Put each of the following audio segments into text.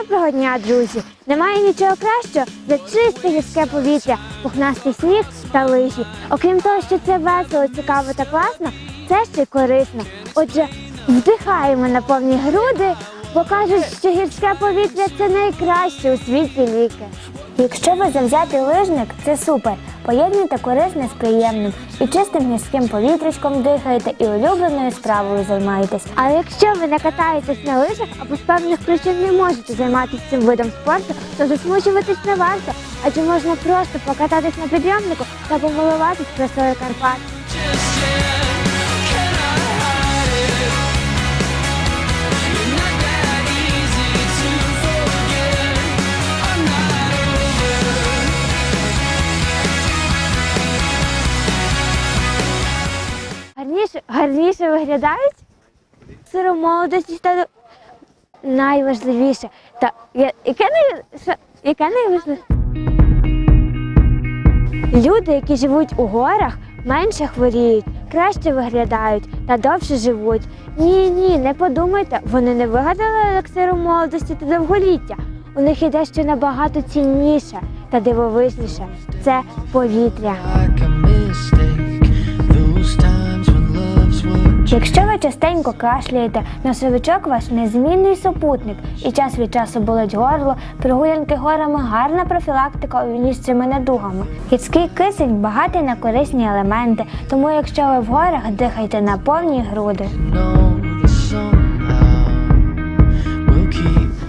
Доброго дня, друзі! Немає нічого кращого за чисте гірське повітря, пухнастий сніг та лижі. Окрім того, що це весело, цікаво та класно, це ще й корисно. Отже, вдихаємо на повні груди, бо кажуть, що гірське повітря це найкраще у світі ліки. Якщо ви завзятий лижник, це супер. Поєднуйте корисне з приємним і чистим гірським повітрячком дихаєте і улюбленою справою займаєтесь. Але якщо ви не катаєтесь на лижах або з певних причин не можете займатися цим видом спорту, то засмучуватись не варто, адже можна просто покататись на підйомнику та помилуватись красою Карпат. Гарніше, виглядають сиромолодості та найважливіше. Та яке най, яке найважливіше? Люди, які живуть у горах, менше хворіють, краще виглядають та довше живуть. Ні, ні, не подумайте, вони не вигадали елексиру молодості та довголіття. У них є дещо набагато цінніше та дивовижніше. Це повітря. Якщо ви частенько кашляєте, носовичок ваш незмінний супутник і час від часу болить горло, прогулянки горами гарна профілактика у війні з цими недугами. Гірський кисень багатий на корисні елементи, тому якщо ви в горах, дихайте на повні груди.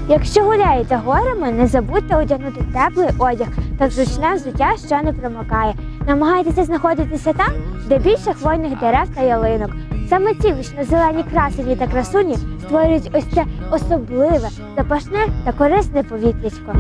Якщо гуляєте горами, не забудьте одягнути теплий одяг та зручне взуття, що не промокає. Намагайтеся знаходитися там, де більше хвойних дерев та ялинок. Саме ці вічно-зелені красені та красуні створюють ось це особливе, запашне та корисне повітрячко.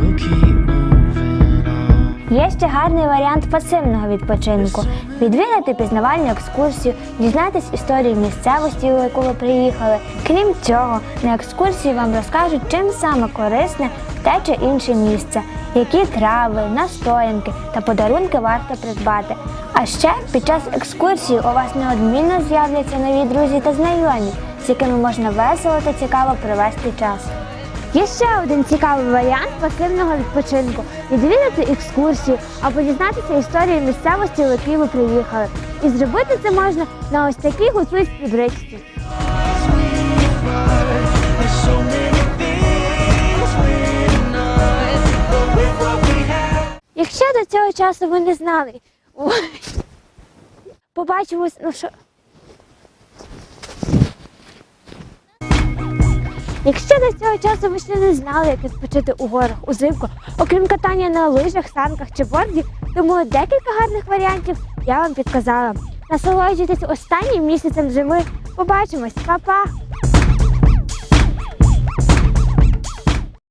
Є ще гарний варіант пасивного відпочинку. Відвідати пізнавальну екскурсію, дізнатись історію місцевості, у яку ви приїхали. Крім цього, на екскурсії вам розкажуть, чим саме корисне те чи інше місце, які трави, настоянки та подарунки варто придбати. А ще під час екскурсії у вас неодмінно з'являться нові друзі та знайомі, з якими можна весело та цікаво провести час. Є ще один цікавий варіант пасивного відпочинку відвідати екскурсію або дізнатися історію місцевості, в якій ви приїхали. І зробити це можна на ось такій гуцульській have. Якщо до цього часу ви не знали, побачимось, ну що. Якщо до цього часу ви ще не знали, як відпочити у горах узимку, окрім катання на лижах, санках чи борді, тому декілька гарних варіантів я вам підказала. Насолоджуйтесь останнім місяцем зими. Побачимось, Па-па!